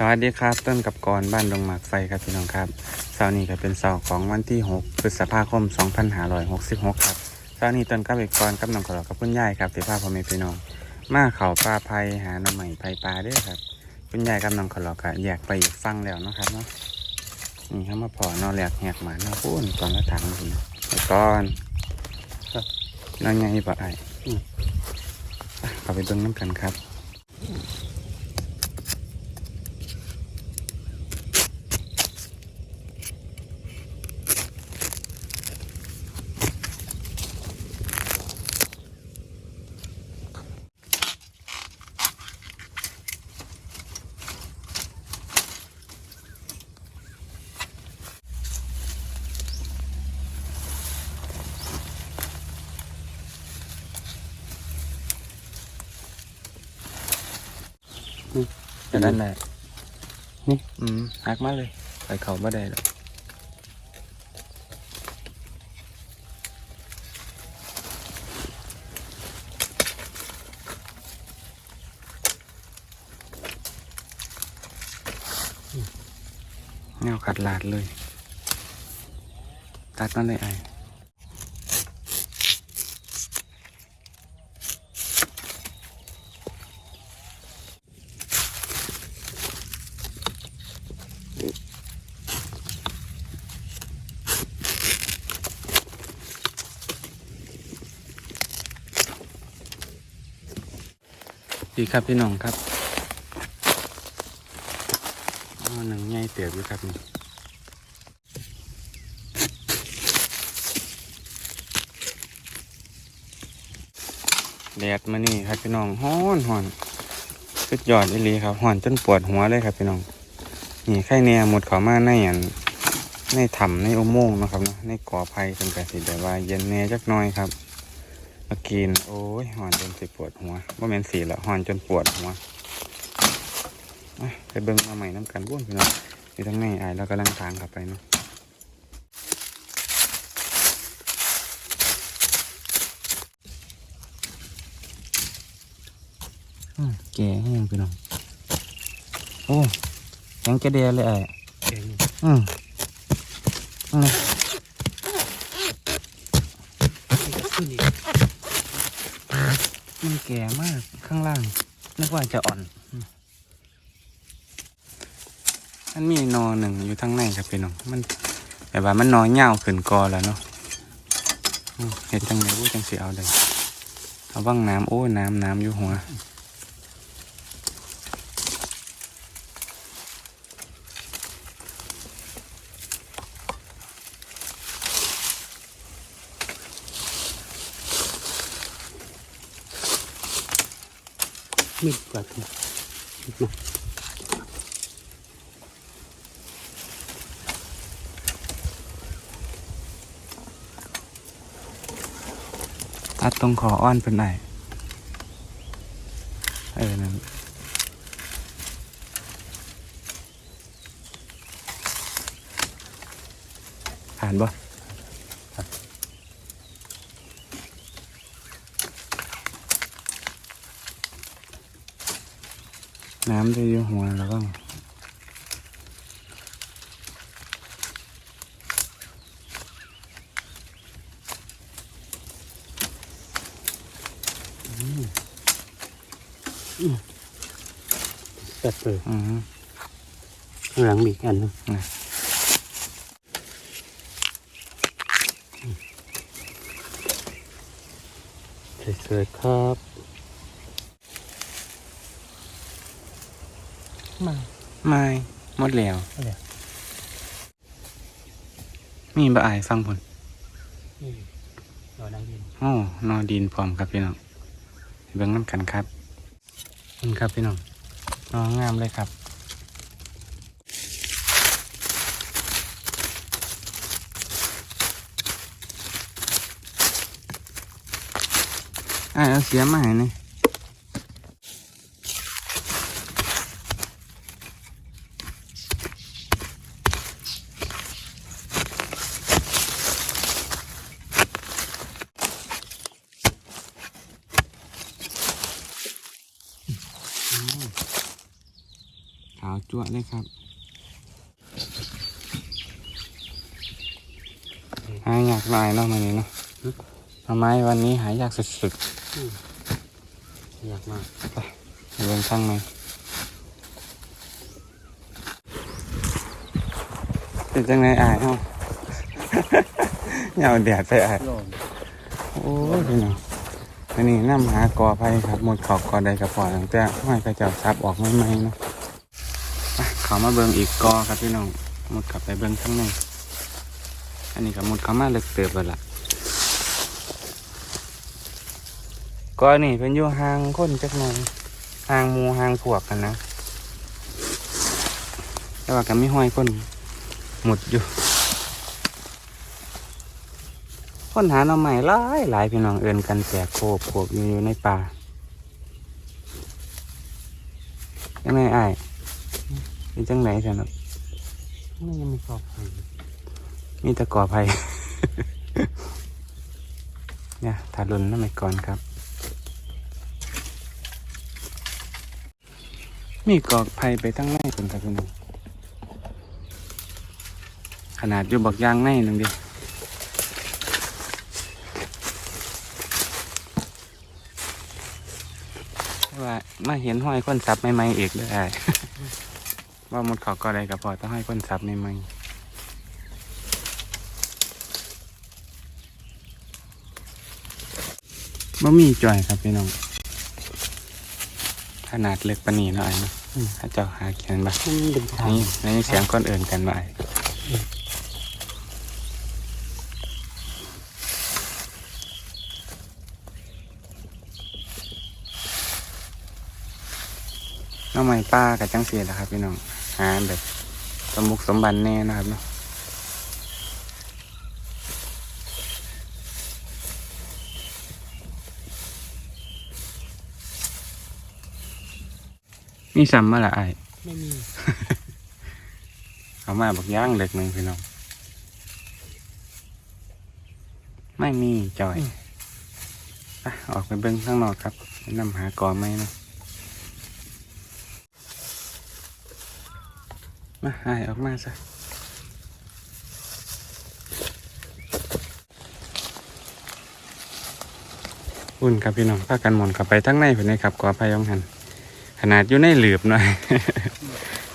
สวัสดีครับ ต้นกับกรบ้านดงหมากไฟครับพี่น้องครับเสาร์นี้ก็เป็นเสาร์ของวันที่6พฤษภาคม 2566 ครับเสาร์นี้ต้นกับเอกกรกับน้องขอกับคุณยายครับที่พาพ่อแม่พี่น้อง มาเขาป่าไผ่หาหน่อใหม่ไผ่ปลาด้วยครับคุณยายกับน้องขอก็แยกไปอีกฟังแล้วนะครับเนาะนี่เขามาพอนอแหลกแหกหมาเนาะพูนก่อนละถังพี่น้องไปก่อนนอนยังอีบ่ไอ้ไปเข้าไปเบิ่งน้ำกันครับ เดี๋ยวนั่นแหละนี่ อืมหักมาเลย ไปเขาบ่ได้หรอกแนวขัดลาดเลย ตัดมาเลยไอ้ ดีครับพี่น้องครับอ๋อหนังใหญ่เตียบอยู่ครับนี่แดดมานี่ครับพี่น้องฮ้อนฮ้อนสุดยอดอีหลีครับฮ้อนจนปวดหัวเลยครับพี่น้องนี่ไข่เนี่ยหมดเขามาในอันในถ้ำในอุโมงค์นะครับเนาะในก่อไผ่เป็นกระสิแบบว่าเย็นแน่จักน้อยครับ มากิน โอ้ยฮ้อนจนสิปวดหัวว่าแม่นสีละฮ้อนจนปวดหัวอะไปเบิ่งมาใหม่น้ำกันบ้วนพี่น้องอยู่ทั้งในอายเรากำลังทางกลับไปเนาะอืมแก่ให้ยังพี่น้อง โอ้ยังจะเดียเลยไอ้เองอืมอืม ขึ้นอีก มันแก่มากข้างล่างนึกว่าจะอ่อนมันมีนอหนึ่งอยู่ทางในครับพี่น้องมันแต่ว่ามันนอเง่าขึ้นกอแล้วเนาะเห็ดจังไหนอู้จังสีเอาได้เอาว่างน้ำโอ้ยน้ำน้ำอยู่หัวึ้นกว่าที่นะตัดตรงขออ้อนเป็นไหนเออนั่นผ่านบ่ น้ำจะอยู่หัวแล้วก็ตัดเปิดอือฮึข้างหลังมีอีกอันนึงนะสวยๆครับ มาไม่หมดแล้วอะไรมีบะอายฟังผลนี่รอนังดินโอ้นอดินพร้อมครับพี่น้องไปเบิ่งน้ำกันครับนี่ครับพี่น้องนองามเลยครับอ่าเอาเสียมาให้นี่ ขาวจั่วเลยครับหายากหน่อยเนาะมันนี้เนาะทำไมวันนี้หายากสุดอยากมากๆไปเดินข้างในเป็นจังไงอายเนาะเหงาแดดไปอายร้อนโอ้ยพี่น้องอันนี้น้ำหากอไผ่ครับหมดขอบกอใดกระพอตั้งแต่ห้อยกระเจ้าซับออกไม่ไหมๆเนาะไป เขามาเบิ่งอีกกอครับพี่น้องหมดกลับไปเบิ่งข้างในอันนี้ก็หมดเขามาเลิกเติบแล้วล่ะกอนี่เป็นอยู่ห่างคนจักหน่อยห่างมูห่างพวกกันนะแต่ว่าก็ไม่ห้อยคนหมดอยู่ค้นหาหน่อใหม่หลายหลายพี่น้องเอินกันแตกโคบโคบอยู่ในป่ายังไงไอ้ เป็นจังไหนสนับไม่ยังไม่ชอบใครมีแตะกอไผ่เนี่ยทารุณน้ำไม่ก่อนครับ มีกอกไผ่ไปทั้งในคนครับพี่น้องขนาดอยู่บักยางในหนึ่งเดียวว่ามาเห็นห้อยคนซับใหม่ๆเอกได้ ว่าหมดเขาก็ได้กับพอต้องให้คนซับใหม่ๆบ่มีจ่อยครับพี่น้อง ขนาดเล็กปานนีเนาะไอ้เนาะอืมถ้าเจ้าหาเขียนบ่มันเป็นทางนี่นี่เสียงคนอื่นกันบ่ไอ้ น้องใหม่ป้ากับจังเสียแหละครับ พี่น้องหาแบบสมบุกสมบันแน่นะครับเนาะมีซ้ำมาละไอ้ายไม่มีเขามาบักย่างเล็กหนึ่งพี่น้อง ไม่มีจอยไปออกไปเบิ้งข้างนอกครับไปนำหากอไม่นะ มาหายออกมาซะอุ่นครับพี่น้องพากันหมอนข้าไปทั้งในเพื่อนะครับกอพายองหัน ขนาดอยู่ในหลืบหน่อย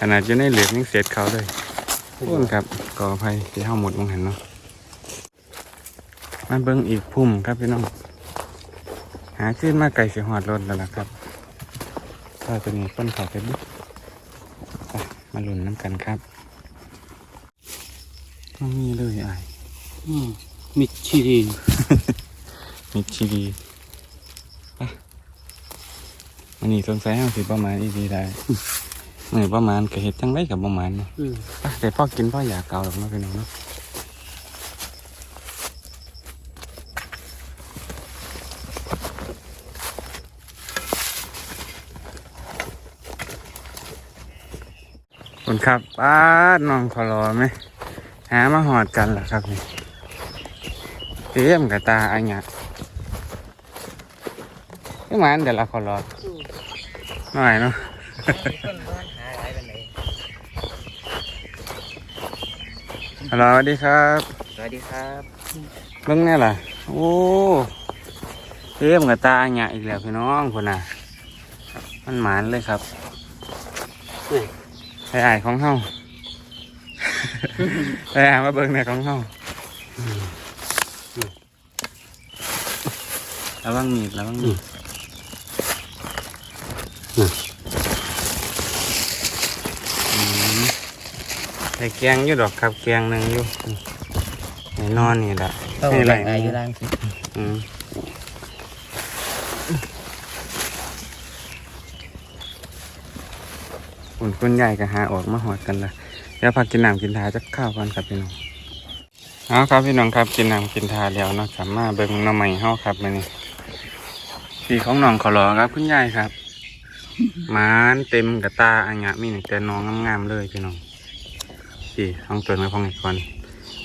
ขนาดอยู่ในหลืบยังเสียดเขาเลยพุ่นครับกอไผ่ที่ห้าหมดมองห็นเนาะมาเบิ้งอีกพุ่มครับพี่น้อง หาขึ้นมาไก่เสียหอดรถแล้วล่ะครับถ้าตัวนี้ต้นขาไปบุ๊ มาลุ้นน้ำกันครับไมันมีเลยไอ้ายอืมมิดชีรีนมิดชีดีไปมันนี่สงสัยห้าสิบประมาณอีดีได้เมื่อประมาณก็เห็ดจังไรกับประมาณเนาะอืมไปแต่พ่อกินพ่ออยากเกาหรอกเนาะพี่น้องเนาะ คุณครับป้าดน้องขอรอไหมหามาหอดกันล่ะครับนี่เตรียมกับตาอันเนี้ยไม่มาอันเดี๋ยวเราขอรอหน่อยเนาะฮัลโหลสวัสดีครับ สวัสดีครับเรื่องนี่ล่ะ โอ้เตรียมกับตาอันเนี้ยอีกแล้วพี่น้องคนน่ะ มันหมานเลยครับนี่ ไอ้ไอ้ายของเฮาไอ้ไอ้ายมาเบิ่งในของเฮาระวังมีดระวังมีดอืมได้แกงอยู่ดอกครับแกงหนึ่งอยู่ไอ้นอนนี่แหละต้องให้ไหลแบ่งอายุร่างสิอืม อุ่นคุณใหญ่ก็หาออกมาหอดกันละเดี๋ยวพักกินน้ำกินทาจะข้าวกันครับพี่น้องเอาครับพี่น้องครับกินน้ำกินทาแล้วเนาะสามารถเบิ่งน้ำใหม่เฮาครับมานี่สีของน้องขอรอครับคุณยายครับมานเต็มกระตาอันเนี้ยมีหนึ่งแต่น้องงามๆเลยพี่น้องสีท้องตัวมาพองอีกคน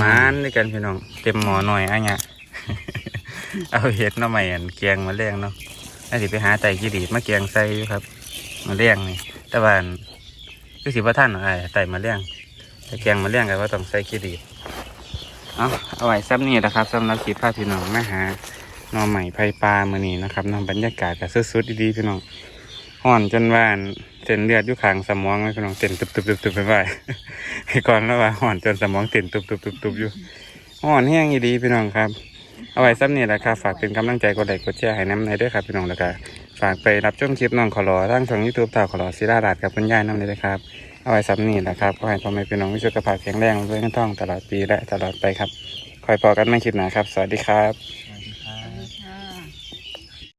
มานด้วยกันพี่น้องเต็มหมอหน่อยอันเนี้ยเอาเห็ดน้ำใหม่อันเกียงมาเลี้ยงเนาะน่าสิไปหาไต่กีดีดมาเกียงใส่อยู่ครับ มาเลี้ยงนี่แต่ว่าอัน คือสิว่าท่านหน่อยไต่มาเลี้ยงแต่แกงมาเลี้ยงกันว่าต้องใส่ขี้ดีเอาเอาไว้ซับนี่นะครับสำหรับคลิปภาพพี่น้องมาหานอใหม่ไผ่ปลามือนี้นะครับนำบรรยากาศกับสุดๆดีๆพี่น้องห่อนจนว่านเส้นเลือดอยู่ขางสมองเลยพี่น้องเต้นตุบๆๆๆไปไปให้ก่อนแล้วว่าห่อนจนสมองเต้นตุบๆๆๆอยู่ห่อนแห้งอีดีพี่น้องครับเอาไว้ซ้ำนี่แหละครับฝากเป็นกำลังใจกดไลค์กดแชร์ให้น้ำในด้วยครับพี่น้องแล้วก็ ฝากไปรับชมคลิปน้องขอรอทั้งช่องยูทูบตาขอรอศิราดาดกับคุณยายน้ำเลยนะครับ เอาไว้ซ้ำนี่แหละครับขอให้พ่อแม่พี่น้องมีสุขภาพแข็งแรงด้วยเงินทองตลอดปีและตลอดไปครับ คอยพอกันไม่คลิปหนาครับ สวัสดีครับ